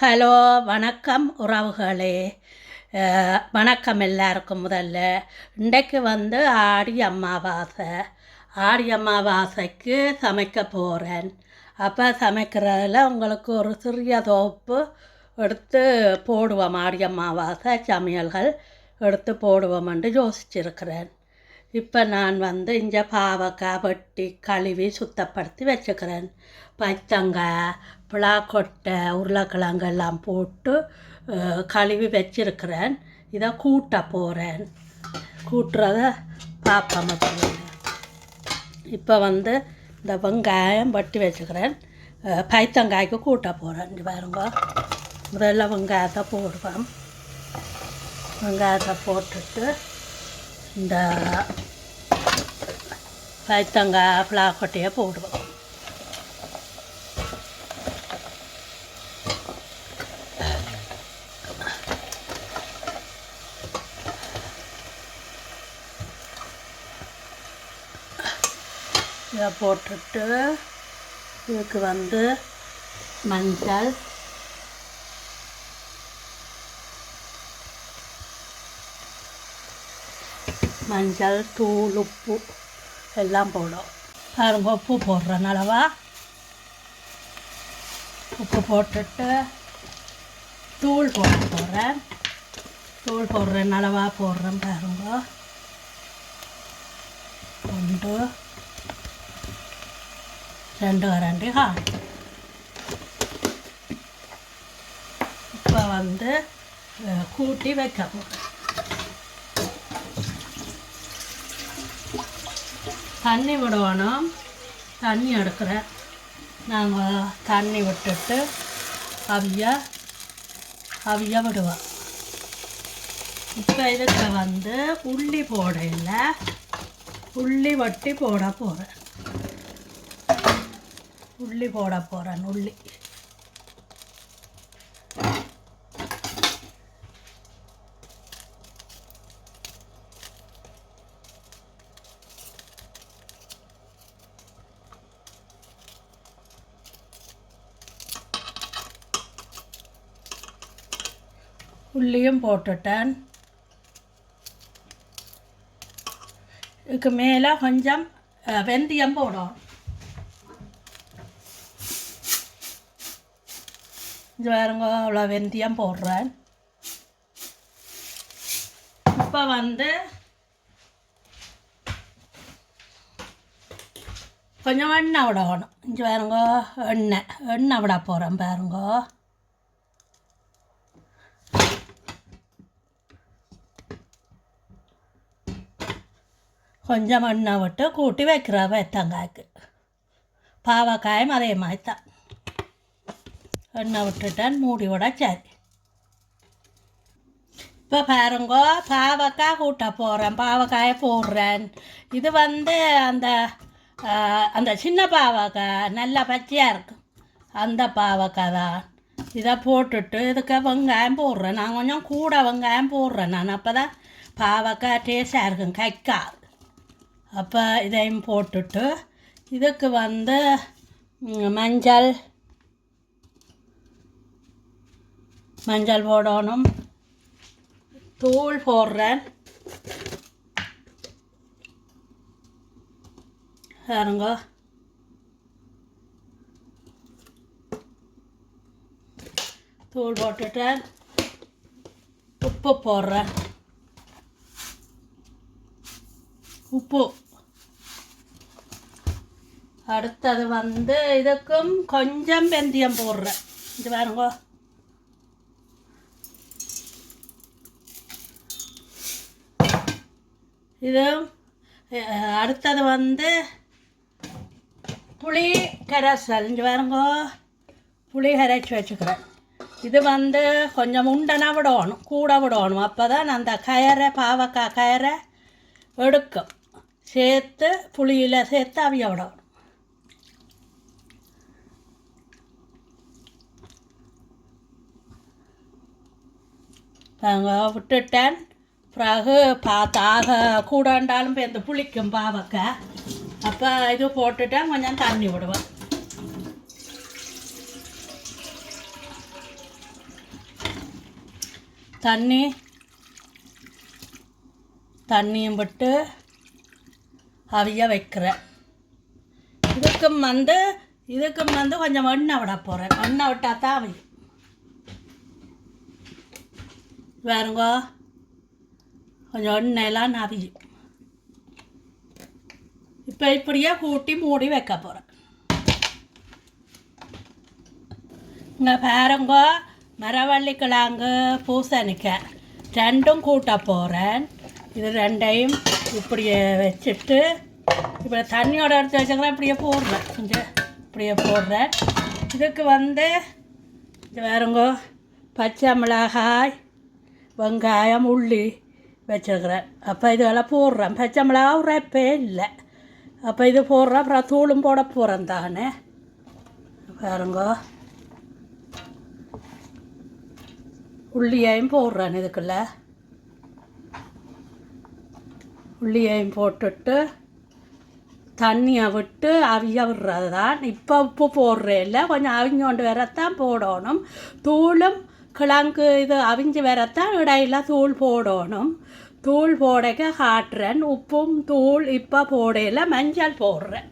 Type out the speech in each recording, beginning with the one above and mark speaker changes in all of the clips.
Speaker 1: Hello வணக்கம் உறவுகளே. வணக்கம் எல்லாருக்கும் முதல்ல. இன்றைக்கு வந்து ஆடி அம்மாவாசை ஆடி அம்மாவாசைக்கு சமைக்க போகிறேன் அப்போ சமைக்கிறதுல உங்களுக்கு ஒரு சிறிய தோப்பு எடுத்து போடுவோம். ஆடி அம்மாவாசை சமையல்கள் எடுத்து போடுவோம்னு யோசிச்சிருக்கிறேன். இப்போ நான் வந்து இந்த பாவக்காய் வெட்டி கழுவி சுத்தப்படுத்தி வச்சுக்கிறேன். பச்சங்காய் பிளாக்கொட்டை உருளைக்கிழங்கு எல்லாம் போட்டு கழுவி வச்சிருக்கிறேன். இதை கூட்ட போகிறேன் கூட்டுறத பார்ப்போம் இப்போ வந்து இந்த வெங்காயம் வெட்டி வச்சுக்கிறேன். பைத்தங்காய்க்கு கூட்ட போகிறேன் பாருங்க. முதல்ல வெங்காயத்தை போடுவேன் வெங்காயத்தை போட்டுட்டு இந்த பைத்தங்காய் பிளாக்கொட்டையை போடுவோம் இதை போட்டுட்டு இதுக்கு வந்து மஞ்சள் மஞ்சள் தூள் உப்பு எல்லாம் போடும். பாருங்க உப்பு போடுறேன் அளவா உப்பு போட்டுட்டு தூள் போட போகிறேன் தூள் போடுறேன் அளவா போடுறேன் பாருங்க. ஒன்று ரெண்டு கரண்டி காணும் இப்போ வந்து கூட்டி வைக்க போகிறேன் தண்ணி விடணும். தண்ணி எடுக்கிறேன் நாங்கள் தண்ணி விட்டுட்டு அவிய அவிய விடுவோம் இப்போ இதுக்கு வந்து உள்ளி போடையில் உள்ளி வட்டி போட போகிறேன் உள்ளி போட போகிறேன் உள்ளி. உள்ளியும் போட்டுட்டேன். இதுக்கு மேலே கொஞ்சம் வெந்தயம் போடும் இது பாருங்க அவ்வளோ வெந்தயம் போடுறேன். இப்போ வந்து கொஞ்சம் எண்ணெய் விடணும். இங்கே பாருங்க எண்ணெய் எண்ணெய் விட போகிறேன் பாருங்க. கொஞ்சம் எண்ணெய் விட்டு கூட்டி வைக்கிறா வெத்தங்காய்க்கு பாவக்காயும் அதே மாதிரி தான் எண்ணெய் விட்டுட்டேன் மூடி விட சரி இப்போ பாருங்கோ பாவக்காய் கூட்ட போகிறேன் பாவக்காயை போடுறேன் இது வந்து அந்த அந்த சின்ன பாவக்காய் நல்லா பச்சையாக இருக்கும் அந்த பாவக்காய் தான் இதை போட்டுட்டு இதுக்கு வெங்காயம் போடுறேன் நான் கொஞ்சம் கூட வெங்காயம் போடுறேன் நான் அப்போ தான் பாவக்காய் டேஸ்டாக இருக்கும் கைக்காய் அப்போ இதையும் போட்டுட்டு இதுக்கு வந்து மஞ்சள். மஞ்சள் போடணும். தூள் போடுறேன். பாருங்க. தூள் போட்டுட்டேன். உப்பு போடுறேன். உப்பு. அடுத்தது வந்து இதுக்கும் கொஞ்சம் வெந்தயம் போடுறேன். இது பாருங்க. இது அடுத்தது வந்து புளி கரைசல். இங்கே பாருங்க. புளி கரைச்சி வச்சுக்கிறேன். இது வந்து கொஞ்சம் உண்டனா விடணும் கூட விடணும். அப்போ தான் அந்த கயரை பாவக்காய் கயரை எடுக்கும். சேர்த்து புளியில் சேர்த்து அவிய விடணும் நாங்கள் விட்டுட்டேன். பிறகு பார்த்தாக கூடண்டாலும் இப்போ இந்த புளிக்கும் பாவக்காய் அப்போ இது போட்டுட்டேன் கொஞ்சம் தண்ணி விடுவேன். தண்ணி தண்ணியும் விட்டு அவிய வைக்கிறேன் இதுக்கும் வந்து இதுக்கும் வந்து கொஞ்சம் எண்ணெய் விட போகிறேன் எண்ணெய் விட்டால் தான் அவியும். வேறுங்க கொஞ்சம் எண்ணெயெல்லாம் நவியும் இப்போ இப்படியே கூட்டி மூடி வைக்க போகிறேன் இங்கே பாருங்க. மரவள்ளிக்கிழங்கு பூசணிக்காய். ரெண்டும் கூட்ட போகிறேன் இது ரெண்டையும் இப்படியே வச்சுட்டு இப்போ தண்ணியோட எடுத்து வச்சுக்கிறேன் இப்படியே போடுறேன். கொஞ்சம் இப்படியே போடுறேன். இதுக்கு வந்து இது பாருங்க பச்சை மிளகாய் வெங்காயம் உள்ளி வச்சுருக்கிறேன். அப்போ இதெல்லாம் போடுறேன். பச்சை மிளகாய் உரைப்பே இல்லை. அப்போ இது போடுறேன். அப்புறம் தூளும் போட போகிறேன் தானே. பாருங்க. உள்ளியையும் போடுறேன் இதுக்குள்ளே. உள்ளியையும் போட்டுட்டு தண்ணியை விட்டு அவிய விடுறது தான் இப்போ உப்பு போடுறேல்ல கொஞ்சம் அவிஞ்சோண்டு வரத்தான் போடணும். தூளும் கிழங்கு இது அவிஞ்சு வரத்தான் இடையில தூள் போடணும். தூள் போடக்க காட்டுறேன். உப்பும் தூள் இப்போ போடையில் மஞ்சள் போடுறேன்.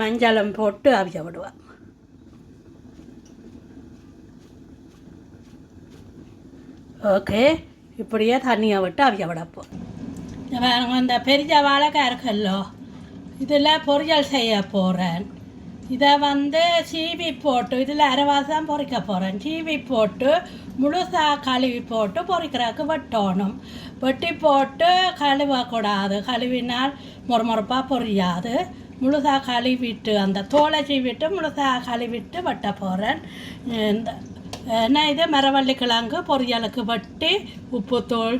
Speaker 1: மஞ்சளும் போட்டு அவிய விடுவேன். ஓகே இப்படியே தண்ணியை விட்டு அவிய விடப்போம். வேறு இந்த பெரிய வாழைக்காய் இருக்குல்லோ இதில் பொரியல் செய்ய போகிறேன் இதை வந்து சீவி போட்டு இதில் அரைவாசம் பொறிக்க போகிறேன் சீவி போட்டு முழுசாக கழுவி போட்டு பொறிக்கிறதுக்கு வெட்டணும். வெட்டி போட்டு கழுவக்கூடாது. கழுவினால் முறுமுறுப்பாக பொரியாது. முழுசாக கழுவிட்டு அந்த தோலை சீவிட்டு முழுசாக கழுவிட்டு வெட்ட போகிறேன் இந்த நான் இது மரவள்ளிக்கிழங்கு பொரியலுக்கு வட்டி உப்புத்தூள்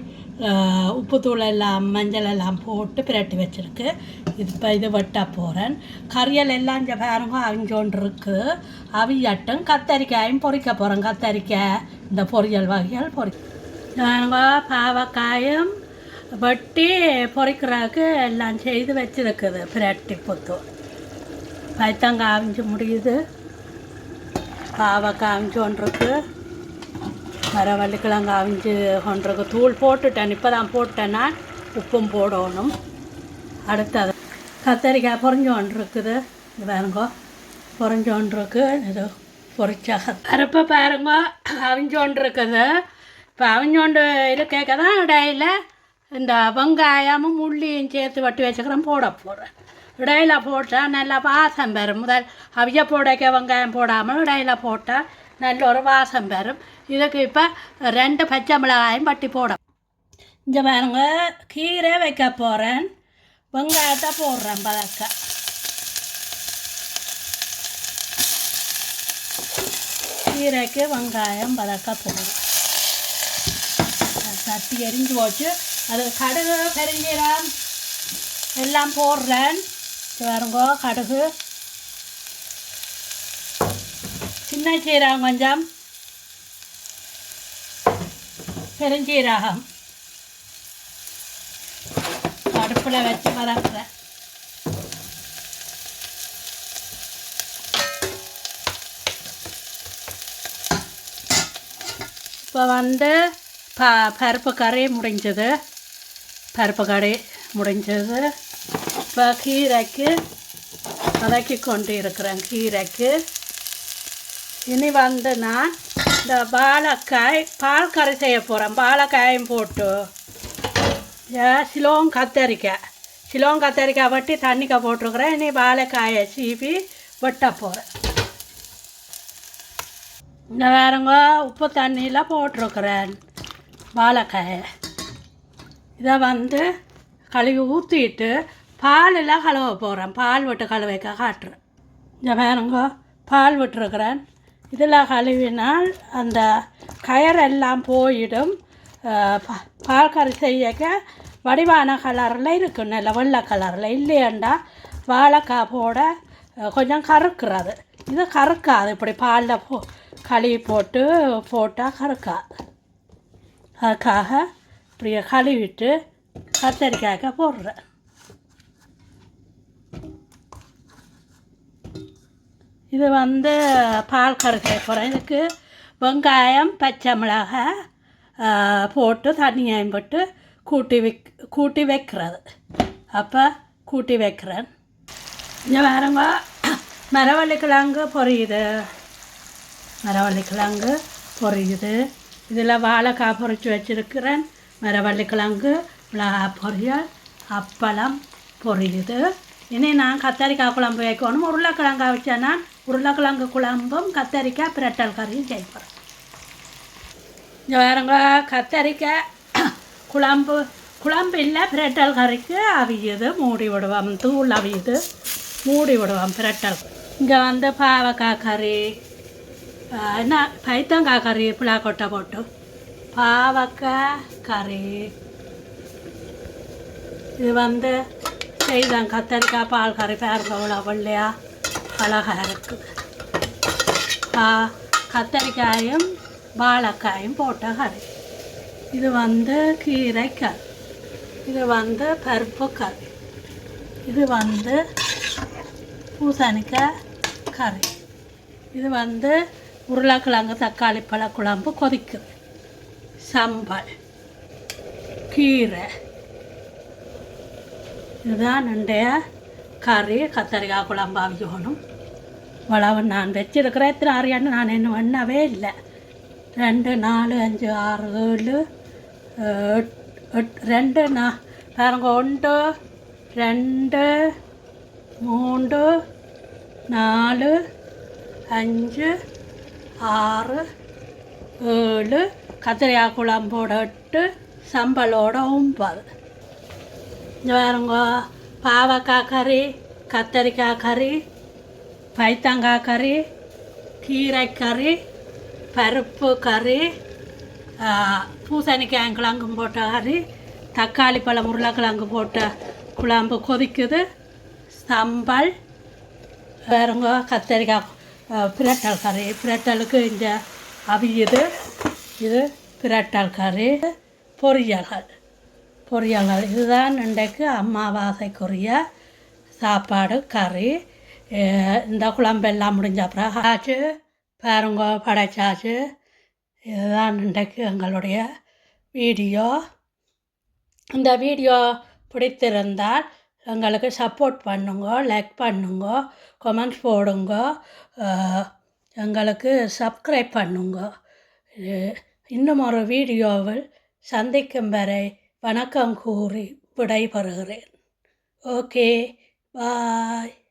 Speaker 1: உப்புத்தூள் எல்லாம் மஞ்சள் எல்லாம் போட்டு பிரட்டி வச்சுருக்கு. இது இப்போ இது வெட்ட போகிறேன் கறியல் எல்லாம் இங்கே பாருங்க அவிஞ்சோண்டு இருக்கு. அவியட்டும் கத்தரிக்காயும் பொறிக்க போகிறேன் கத்தரிக்காய். இந்த பொரியல் வகைகள் பொறி பாவக்காயும் வெட்டி பொறிக்கிறதுக்கு எல்லாம் செய்து வச்சுருக்குது பிரட்டி புத்தூள் பைத்தங்காய் அவிஞ்சு முடியுது. பாவக்காய் அவிஞ்சு கொண்டிருக்கு மரவள்ளிக்கிழங்கு அவிஞ்சு கொண்டிருக்கு தூள் போட்டுட்டேன். இப்போ தான் போட்டேன்னா உப்பும் போடணும். அடுத்தது கத்தரிக்காய் பொறிஞ்சு கொண்டிருக்குது இது பாருங்க பொறிஞ்சு கொண்டிருக்கு இது பொரிச்சா கருப்பை பாருங்க அவிஞ்சு கொண்டிருக்குது இப்போ அவிஞ்சோண்டு இருக்க தான் இடையில இந்த வெங்காயமும் உள்ளியும் சேர்த்து வட்டி வச்சுக்கிறேன் போட போகிறேன் இடையில போட்டால் நல்லா வாசம் பெறும். முதல் அவிய போடைக்க வெங்காயம் போடாமல் இடையில போட்டால் நல்ல ஒரு வாசம் பெறும். இதுக்கு இப்போ ரெண்டு பச்சை மிளகாயும் பட்டி போடும் இங்கே பாருங்க கீரை வைக்க போகிறேன் வெங்காயத்தை போடுறேன் பதக்க. கீரைக்கு வெங்காயம் பதக்க போடுறேன். சட்டி எரிஞ்சு போச்சு. அது கடுகு பெருஞ்சீரம் எல்லாம் போடுறேன். பாருங்கோ கடுகு. சின்ன சீரகம் கொஞ்சம். பெருஞ்சீரகம். அடுப்பில் வச்சு வதக்குறேன். இப்போ வந்து ப பருப்பு கறி முடிஞ்சது. பருப்பு கறி முடிஞ்சது. இப்போ கீரைக்கு வதக்கி கொண்டு இருக்கிறேன் கீரைக்கு. இனி வந்து நான் இந்த வாழைக்காய் பால் கறி செய்ய போகிறேன் வாழைக்காயும் போட்டு. சிலோங் கத்தரிக்காய். சிலோங் கத்தரிக்காய் வெட்டி தண்ணிக்காய் போட்டிருக்கிறேன். இனி வாழைக்காயை சீவி வெட்ட போகிறேன் இந்த வேறங்க உப்பு தண்ணியில் போட்டிருக்கிறேன் வாழைக்காயை. இதை வந்து கழுவி ஊற்றிட்டு பாலில் கழுவ போகிறேன் பால் விட்டு கழுவைக்க காட்டுறேன் இந்த வேணுங்கோ பால் விட்டுருக்கிறேன். இதில் கழுவினால் அந்த கயரெல்லாம் போயிடும். பால் கறி செய்யக்க வடிவான கலரில் இருக்கும். நல்ல வெள்ளை கலரில். இல்லையண்டா வாழைக்காய் போட கொஞ்சம் கறுக்கிறது. இது கறுக்காது. இப்படி பாலில் போ கழுவி போட்டு போட்டால் கறுக்காது அதுக்காக இப்படியே கழுவிட்டு கத்தரிக்காய்க்க போடுறேன். இது வந்து பால் கறக்கிற போகிறேன் இதுக்கு வெங்காயம் பச்சை மிளகாய் போட்டு தண்ணியாயும் போட்டு கூட்டி வைக் கூட்டி வைக்கிறது. அப்போ கூட்டி வைக்கிறேன். இங்கே வேறங்க மரவள்ளிக்கிழங்கு பொரியுது. மரவள்ளிக்கிழங்கு பொரியுது. இதில் வாழைக்காய் பொறிச்சு வச்சுருக்கிறேன். மரவள்ளிக்கிழங்கு மிளகாய் பொரியல் அப்பளம் பொரியுது. இனி நான் கத்தரிக்காய் குழம்பு வைக்கணும். உருளைக்கிழங்கா வச்சேன் நான் உருளைக்கிழங்கு குழம்பும் கத்தரிக்காய் பிரட்டல் கறியும் செய்ப்பேன் இங்கே வேறங்க கத்தரிக்காய் குழம்பு குழம்பு இல்லை பிரட்டல் கறிக்கு அவியுது மூடி விடுவோம் தூள் அவியுது மூடி விடுவோம் பிரட்டல். இங்கே வந்து பாவக்காய் கறி என்ன பைத்தங்காய் கறி புலாக்கொட்டை போட்டு. பாவக்காய் கறி. இது வந்து செய்தான் கத்தரிக்காய் பால் கறி பேர் அவ்வளோ வெள்ளையா. அழகாக இருக்குது கத்தரிக்காயும் வாழைக்காயும் போட்ட கறி இது வந்து கீரை கறி இது வந்து பருப்பு கறி இது வந்து பூசணிக்காய் கறி இது வந்து உருளைக்கிழங்கு தக்காளி பழ குழம்பு கொதிக்குது சம்பல் கீரை இதுதான் என்னுடைய கறி கத்தரிக்காய் குழம்பு அவிக்கணும் இவ்வளவு நான் வச்சிருக்கிறேன் எத்தனை அறியான்னு நான் இன்னும் பண்ணவே இல்லை. ரெண்டு நாலு அஞ்சு ஆறு ஏழு ரெண்டு நா பாருங்க ஒன்று ரெண்டு மூன்று நாலு அஞ்சு ஆறு ஏழு கத்திரிக்காய் குழம்போட எட்டு சம்பளோட ஒன்பது. இங்க பாருங்க பாவக்காய் கறி கத்தரிக்காய் கறி பைத்தங்காய் கறி கீரை கறி பருப்பு கறி பூசணிக்காய் கிழங்கும் போட்ட கறி தக்காளி பழம் உருளைக்கிழங்கு போட்ட குழம்பு கொதிக்குது. சம்பல் வேறுங்க கத்தரிக்காய் பிரட்டல் கறி. பிரட்டலுக்கு இந்த அவியுது. இது பிரட்டல் கறி. பொரியல்கள். பொரியல்கள் இதுதான் இன்றைக்கு அமாவாசைக்குரிய சாப்பாடு கறி. இந்த குழம்பெல்லாம் முடிஞ்ச அப்புறம் ஆச்சு. பாருங்க படைச்சாச்சு. இதுதான் இன்றைக்கு எங்களுடைய வீடியோ. இந்த வீடியோ பிடித்திருந்தால் எங்களுக்கு சப்போர்ட் பண்ணுங்க லைக் பண்ணுங்க கமெண்ட்ஸ் போடுங்க. எங்களுக்கு சப்ஸ்கிரைப் பண்ணுங்க. இன்னும் ஒரு வீடியோவில் சந்திக்கும் வரை வணக்கம் கூறி விடைபெறுகிறேன். Okay bye.